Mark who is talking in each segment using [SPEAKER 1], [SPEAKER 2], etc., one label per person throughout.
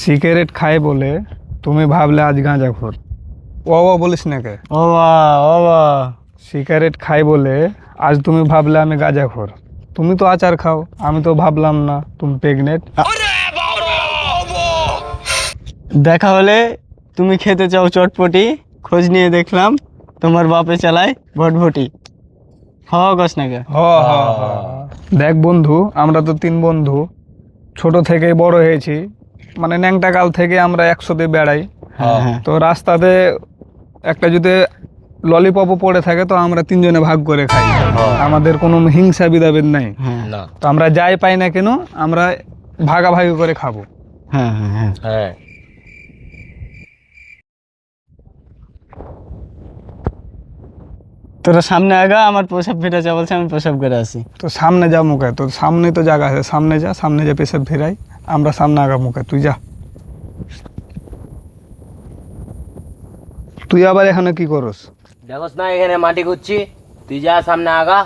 [SPEAKER 1] Cigarette খাই বলে তুমি ভাবলে আজ গাঁজা খোর। ও ও বলিস না কে?
[SPEAKER 2] ও বা ও বা
[SPEAKER 1] সিগারেট খাই বলে আজ তুমি ভাবলে আমি গাঁজা খোর। তুমি তো আচার খাও আমি তো ভাবলাম না তুমি প্রেগনেন্ট
[SPEAKER 2] দেখা হলে তুমি খেতে চাও চটপটি খোঁজ নিয়ে দেখলাম তোমার বাপে চালায় ভটভটি হওয়া গছ না কে?
[SPEAKER 1] হ হ হ। দেখ বন্ধু আমরা তো তিন বন্ধু ছোট থেকেই বড় হয়েছি। মানে ন্যাংটা কাল থেকে আমরা একশো দিয়ে বেড়াই।
[SPEAKER 2] হ্যাঁ হ্যাঁ।
[SPEAKER 1] তো রাস্তাতে একটা যদি ললিপপও পড়ে থাকে তো আমরা তিনজনে ভাগ করে খাই। আমাদের কোনো হিংসা বিদাবেদ নাই।
[SPEAKER 2] হ্যাঁ।
[SPEAKER 1] তো আমরা যাই পাই না কেন আমরা ভাগাভাগি করে খাব।
[SPEAKER 2] হ্যাঁ হ্যাঁ। হ্যাঁ। তোরা সামনে আগা আমার প্রসাব ফেটা চা বলছে আমি প্রসাব করে আসি
[SPEAKER 1] তো সামনে যা মুখে তো সামনে তো জায়গা আছে সামনে যা সামনে যা পেশাব ফেরাই আমরা সামনে আগা মুখে তুই যা। তুই আবার এখানে কি করস?
[SPEAKER 3] দেখোস না এখানে মাটি খুঁজছি তুই যা সামনে আগা।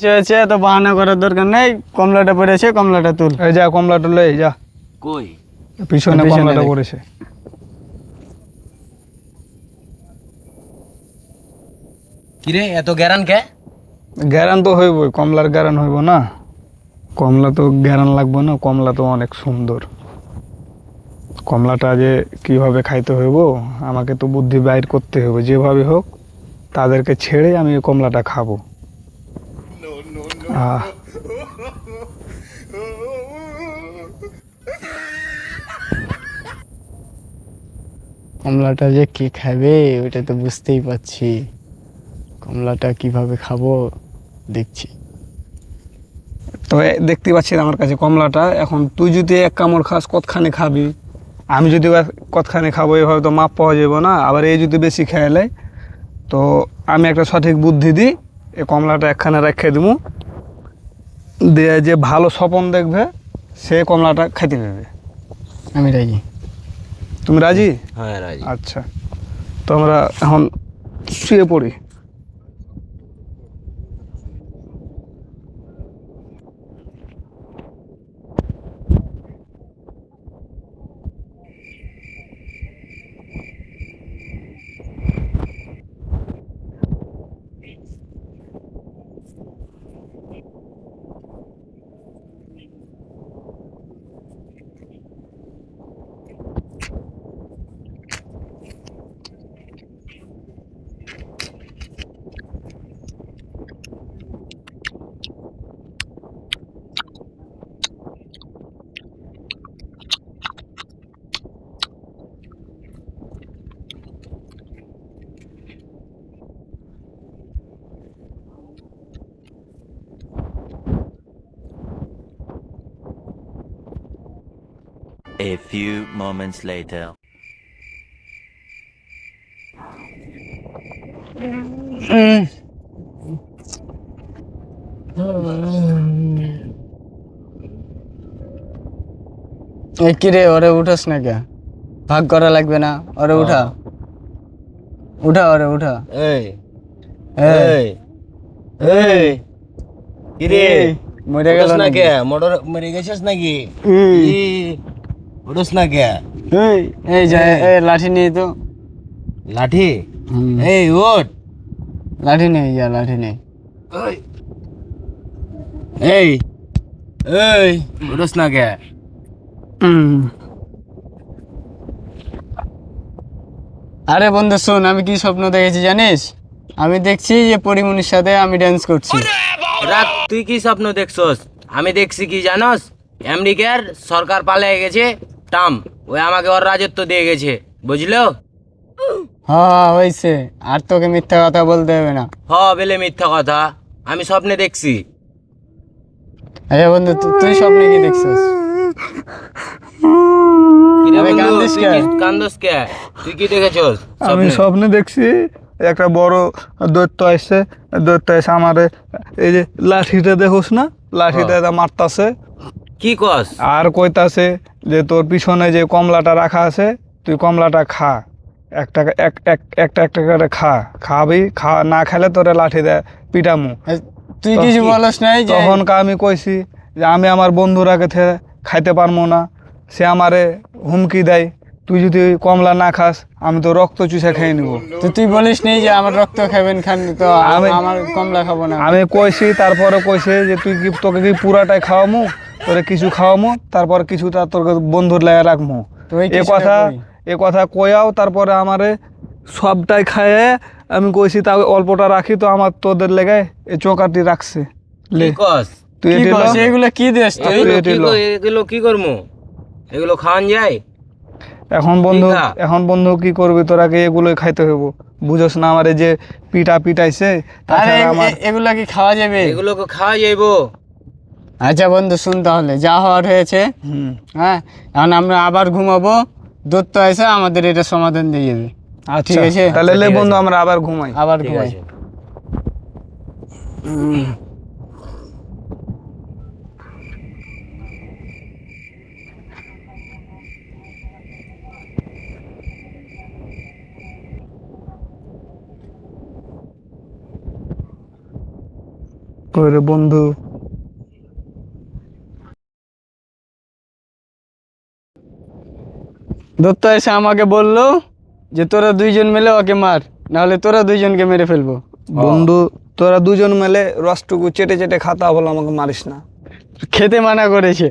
[SPEAKER 2] চেয়েছে তো বাহানা করার দরকার নেই কমলাটা পড়েছে কমলাটা তুল।
[SPEAKER 1] এই যা কমলাটা লই যা।
[SPEAKER 3] কই?
[SPEAKER 1] পিছনে
[SPEAKER 2] পিছনে
[SPEAKER 1] কমলাটা পড়েছে।
[SPEAKER 3] কিরে এত গ্যারান কে?
[SPEAKER 1] গ্যারান তো হইবই কমলার গ্যারান হইব না। কমলা তো গ্যারান লাগবে না কমলা তো অনেক সুন্দর। কমলাটা যে কীভাবে খাইতে হইব আমাকে তো বুদ্ধি বাইর করতে হবে যেভাবে হোক তাদেরকে ছেড়ে আমি কমলাটা খাব। আহ।
[SPEAKER 2] কমলাটা যে কে খাবে ওটা তো বুঝতেই পারছি। কমলাটা কীভাবে খাব দেখছি।
[SPEAKER 1] তো এ- দেখতে পাচ্ছি আমার কাছে কমলাটা। এখন তুই যদি এক কামড় খাস কতখানে খাবি? আমি যদি কতখানে খাব এভাবে তো মাপ পাওয়া যাবে না। আবার এই যদি বেশি খেয়ে নেয় তো আমি একটা সঠিক বুদ্ধি দিই এই কমলাটা একখানে রেখে দেবো দিয়ে যে ভালো স্বপন দেখবে সে কমলাটা খেতে দেবে
[SPEAKER 2] আমি রাজি?
[SPEAKER 1] তুমি রাজি?
[SPEAKER 3] হ্যাঁ রাজি।
[SPEAKER 1] আচ্ছা। তো আমরা এখন শুয়ে পড়ি।
[SPEAKER 4] A few moments later.
[SPEAKER 2] এই কিরে ওরে উঠাস না কে ভাগ করা লাগবে না। ওরে উঠা। উঠা ওরে উঠা।
[SPEAKER 3] এই।
[SPEAKER 2] এই,
[SPEAKER 3] এই। এই। কিরে?
[SPEAKER 2] এই, মরে গেল
[SPEAKER 3] উঠোস না
[SPEAKER 2] নাকি?
[SPEAKER 3] কে মোটর মরে গেছিস নাকি?
[SPEAKER 2] এই,
[SPEAKER 3] না কে
[SPEAKER 2] এই, এই যা এই। লাঠি নিয়ে তো।
[SPEAKER 3] লাঠি? এই ওঠ
[SPEAKER 2] লাঠি নেই যা লাঠি নেই।
[SPEAKER 3] এই। এই। উঠোস না কে
[SPEAKER 2] আরে বন্ধু শোন আমি কি স্বপ্ন দেখেছি জানিস? আমি দেখছি যে পরিমণির সাথে আমি ড্যান্স করছি।
[SPEAKER 3] রাখ তুই কি স্বপ্ন দেখছস? আমি দেখছি কি জানস? আমেরিকার সরকার পালিয়ে গেছে টাম ওই আমাকে ওর রাজত্ব দিয়ে গেছে। বুঝলো?
[SPEAKER 2] হ্যাঁ হয়েছে। আর তোকে মিথ্যা কথা বলতে হবে না।
[SPEAKER 3] হ বেলে মিথ্যা কথা। আমি স্বপ্নে দেখছি।
[SPEAKER 2] আরে বন্ধু তু- তুই স্বপ্নে কি দেখছিস?
[SPEAKER 3] কিরে
[SPEAKER 2] আরে
[SPEAKER 3] বন্ধু,
[SPEAKER 2] কান্দিস
[SPEAKER 3] তুই
[SPEAKER 2] কে?
[SPEAKER 3] কান্দোস কে? তুই কি দেখেছস
[SPEAKER 1] আমি
[SPEAKER 3] স্বপ্নে?
[SPEAKER 1] স্বপ্নে দেখছি একটা বড় দৈত্য আসছে। দৈত্য এসে আমার এই যে লাঠিটা দেখোস না? লাঠিটা এটা মারতাছে।
[SPEAKER 3] কি কস?
[SPEAKER 1] আর কইতাছে যে তোর পিছনে যে কমলাটা রাখা আছে তুই কমলাটা খা। একটা এক এক একটা একটা করে খা। খাবি খা না খেলে তোরে লাঠি দেয় পিটামু।
[SPEAKER 2] তুই কিছু বলস নাই যে
[SPEAKER 1] তখন আমি কইছি যে আমি আমার বন্ধুরাকে থে খাইতে পারব না। সে আমারে হুমকি দেয় তুই যদি কমলা না খাস আমি তো রক্ত চুষে খেয়ে নিব।
[SPEAKER 2] তো তুই বলিস নি যে আমার রক্ত খাবেন খান তো
[SPEAKER 1] আমি-
[SPEAKER 2] আমার কমলা খাব না।
[SPEAKER 1] আমি কইছি তারপরে কইছে যে তুই কি তোকে কি পুরাটাই খাওয়ামু? তোরে কিছু খাওয়ামো তারপর কিছুটা তোর বন্ধুর লাগে রাখমু।
[SPEAKER 2] তো এই
[SPEAKER 1] এ কথা? এ কথা কয়াও তারপরে আমারে সবটাই খাইয়ে আমি কইছি তা অল্পটা রাখি তো আমার তোদের লেগে এই চোকাটি রাখছে। লে তুই?
[SPEAKER 2] এগুলো কি দেশ
[SPEAKER 3] এগুলো কি
[SPEAKER 1] ল।
[SPEAKER 3] এগুলো খাওয়ান যায়?
[SPEAKER 1] এখন বন্ধু এখন বন্ধু কি করবি? তোরাকে এগুলোই খাইতে হইব। বুঝোস না আমারে যে পিটা পিটাইছে
[SPEAKER 2] এগুলা কি খাওয়া যাবে?
[SPEAKER 3] এগুলোকে খাওয়া যাইবো?
[SPEAKER 2] আচ্ছা বন্ধু শুন তাহলে যা হওয়ার হয়েছে। হ্যাঁ এখন আমরা আবার ঘুমাবো। দত্ত এসে আমাদের এটা সমাধান দিয়ে যাবে
[SPEAKER 1] আচ্ছা
[SPEAKER 2] ঠিক আছে?
[SPEAKER 1] তাহলে লে বন্ধু আমরা আবার ঘুমাই।
[SPEAKER 2] আবার ঘুমাই।
[SPEAKER 1] বন্ধু
[SPEAKER 2] দত্ত এসে আমাকে বলল যে তোরা দুইজন মিলে ওকে মার নাহলে তোরা দুইজনকে মেরে ফেলব।
[SPEAKER 1] বন্ধু তোরা দুজন মিলে রসটুকু চেটে চেটে খাতা বলো আমাকে মারিস না।
[SPEAKER 2] খেতে মানা করেছে।